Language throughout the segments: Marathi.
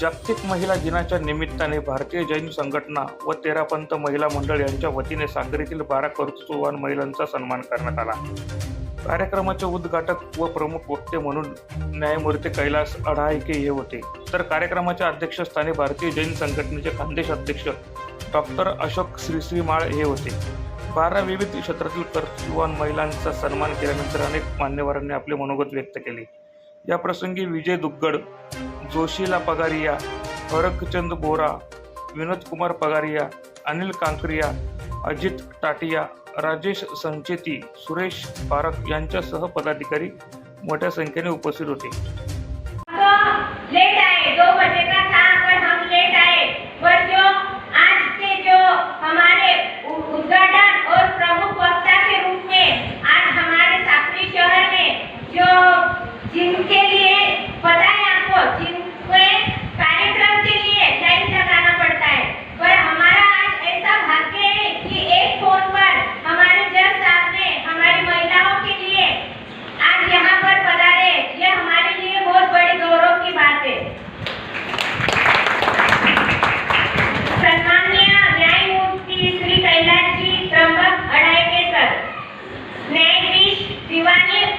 जागतिक महिला दिनाच्या निमित्ताने भारतीय जैन संघटना व तेरापंत महिला मंडळ यांच्या वतीने सागरीतील बारा कर्तृत्ववान महिलांचा सन्मान करण्यात आला. कार्यक्रमाचे उद्घाटक व प्रमुख वक्ते म्हणून न्यायमूर्ती कैलास अढाईके हे होते. तर कार्यक्रमाच्या अध्यक्षस्थानी भारतीय जैन संघटनेचे खानदेश अध्यक्ष डॉक्टर अशोक श्रीश्रीमाळ हे होते. बारा विविध क्षेत्रातील कर्तृत्ववान महिलांचा सन्मान केल्यानंतर अनेक मान्यवरांनी आपले मनोगत व्यक्त केले. या प्रसंगी विजय दुग्गड जोशीला पगारिया हरकचंद बोरा विनोद कुमार पगारिया अनिल कांकरिया अजित टाटिया राजेश संचेती सुरेश पारख यांच्यासह पदाधिकारी मोठ्या संख्येने उपस्थित होते.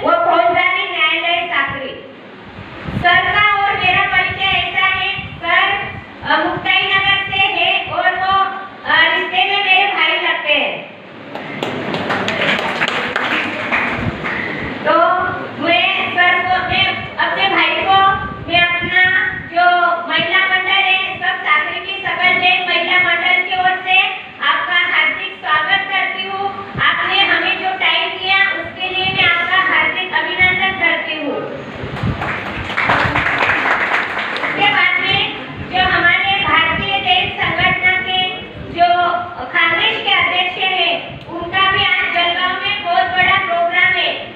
व फौजदारी न्यायालय चाकरी सरकार